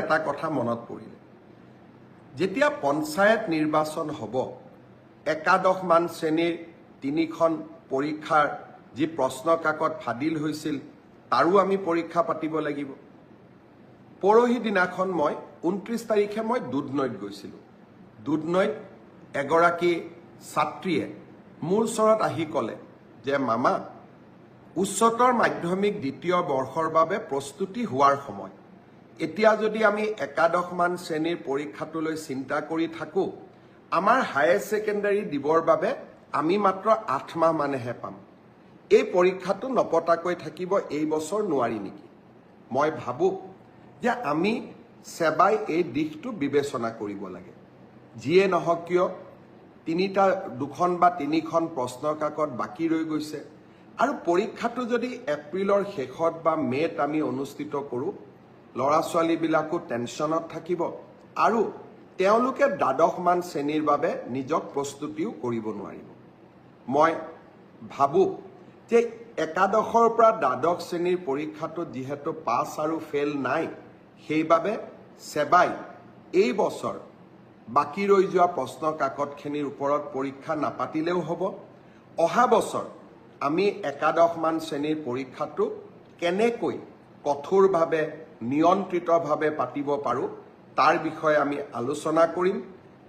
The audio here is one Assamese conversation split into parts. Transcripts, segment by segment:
এটা কথা মনত পৰিলে। যেতিয়া পঞ্চায়ত নিৰ্বাচন হ'ব একাদশমান শ্ৰেণীৰ তিনিখন পৰীক্ষাৰ যি প্ৰশ্ন কাকত ফাদিল হৈছিল তাৰো আমি পৰীক্ষা পাতিব লাগিব। পৰহি দিনাখন মই ঊনত্ৰিছ তাৰিখে মই দুধনৈত গৈছিলোঁ। দুধনৈত এগৰাকী ছাত্ৰীয়ে মোৰ ওচৰত আহি ক'লে যে মামা উচ্চতৰ মাধ্যমিক দ্বিতীয় বৰ্ষৰ বাবে প্ৰস্তুতি হোৱাৰ সময়। এতিয়া যদি আমি একাদশমান শ্ৰেণীৰ পৰীক্ষাটোলৈ চিন্তা কৰি থাকোঁ আমাৰ হায়াৰ ছেকেণ্ডাৰী দিবৰ বাবে আমি মাত্ৰ আঠ মাহ মানেহে পাম। এই পৰীক্ষাটো নপতাকৈ থাকিব এই বছৰ নোৱাৰি নেকি? মই ভাবোঁ যে আমি সেৱাই এই দিশটো বিবেচনা কৰিব লাগে। যিয়ে নহওক কিয় তিনিটা দুখন বা তিনিখন প্ৰশ্ন কাকত বাকী ৰৈ গৈছে। আৰু পৰীক্ষাটো যদি এপ্ৰিলৰ শেষত বা মে'ত আমি অনুষ্ঠিত কৰোঁ ল'ৰা ছোৱালীবিলাকো টেনশ্যনত থাকিব আৰু তেওঁলোকে দ্বাদশমান শ্ৰেণীৰ বাবে নিজক প্ৰস্তুতিও কৰিব নোৱাৰিব। মই ভাবোঁ যে একাদশৰ পৰা দ্বাদশ শ্ৰেণীৰ পৰীক্ষাটোত যিহেতু পাছ আৰু ফেইল নাই সেইবাবে সেৱাই এই বছৰ বাকী ৰৈ যোৱা প্ৰশ্ন কাকতখিনিৰ ওপৰত পৰীক্ষা নাপাতিলেও হ'ব। অহা বছৰ আমি একাদশমান শ্ৰেণীৰ পৰীক্ষাটো কেনেকৈ কঠোৰভাৱে নিয়ন্ত্ৰিতভাৱে পাতিব পাৰোঁ। তাৰ বিষয়ে আমি আলোচনা কৰিম।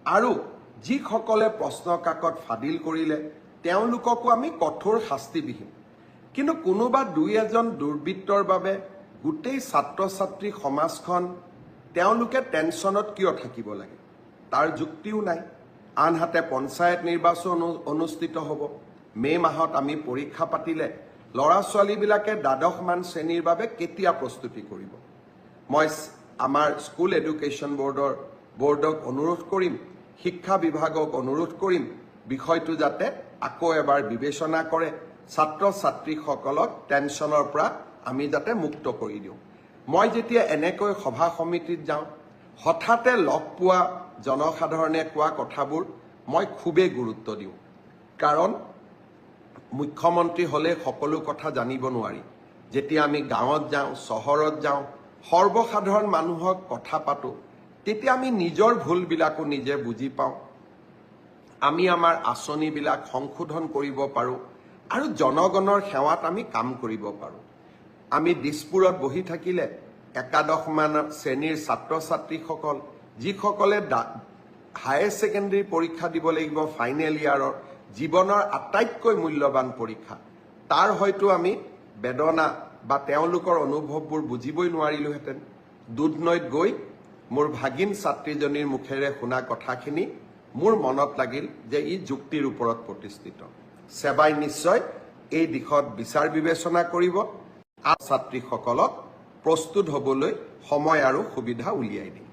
আৰু যিসকলে প্ৰশ্ন কাকত ফাদিল কৰিলে তেওঁলোককো আমি কঠোৰ শাস্তি বিহিম কিন্তু কোনোবা দুই এজন দুৰ্বৃত্তৰ বাবে গোটেই ছাত্ৰ ছাত্ৰী সমাজখন তেওঁলোকে টেনশ্যনত কিয় থাকিব লাগে? তাৰ যুক্তিও নাই। আনহাতে পঞ্চায়ত নিৰ্বাচন অনু- অনুষ্ঠিত হ'ব। মে' মাহত আমি পৰীক্ষা পাতিলে ল'ৰা ছোৱালীবিলাকে দ্বাদশমান শ্ৰেণীৰ বাবে কেতিয়া প্ৰস্তুতি কৰিব? মই আমাৰ স্কুল এডুকেশ্যন বৰ্ডৰ বৰ্ডক অনুৰোধ কৰিম শিক্ষা বিভাগক অনুৰোধ কৰিম বিষয়টো যাতে আকৌ এবাৰ বিবেচনা কৰে ছাত্ৰ ছাত্ৰীসকলক টেনশ্যনৰ পৰা আমি যাতে মুক্ত কৰি দিওঁ। মই যেতিয়া এনেকৈ সভা সমিতিত যাওঁ হঠাতে লগ পোৱা জনসাধাৰণে কোৱা কথাবোৰ মই খুবেই গুৰুত্ব দিওঁ। কাৰণ মুখ্যমন্ত্ৰী হ'লে সকলো কথা জানিব নোৱাৰি। যেতিয়া আমি গাঁৱত যাওঁ চহৰত যাওঁ সৰ্বসাধাৰণ মানুহক কথা পাতোঁ তেতিয়া আমি নিজৰ ভুলবিলাকো নিজে বুজি পাওঁ। আমি আমাৰ আঁচনিবিলাক সংশোধন কৰিব পাৰোঁ আৰু জনগণৰ সেৱাত আমি কাম কৰিব পাৰোঁ। আমি দিছপুৰত বহি থাকিলে একাদশমান শ্ৰেণীৰ ছাত্ৰ ছাত্ৰীসকল যিসকলে হায়াৰ ছেকেণ্ডেৰী পৰীক্ষা দিব লাগিব ফাইনেল ইয়াৰৰ জীৱনৰ আটাইতকৈ মূল্যৱান পৰীক্ষা। তাৰ হয়তো আমি বেদনা বা তেওঁলোকৰ অনুভৱবোৰ বুজিবই নোৱাৰিলোহেঁতেন। দুধনৈত গৈ মোৰ ভাগিন ছাত্ৰীজনীৰ মুখেৰে শুনা কথাখিনি মোৰ মনত লাগিল যে ই যুক্তিৰ ওপৰত প্ৰতিষ্ঠিত। সেৱাই নিশ্চয় এই দিশত বিচাৰ বিবেচনা কৰিব। আৰু ছাত্ৰীসকলক প্ৰস্তুত হ'বলৈ সময় আৰু সুবিধা উলিয়াই দিব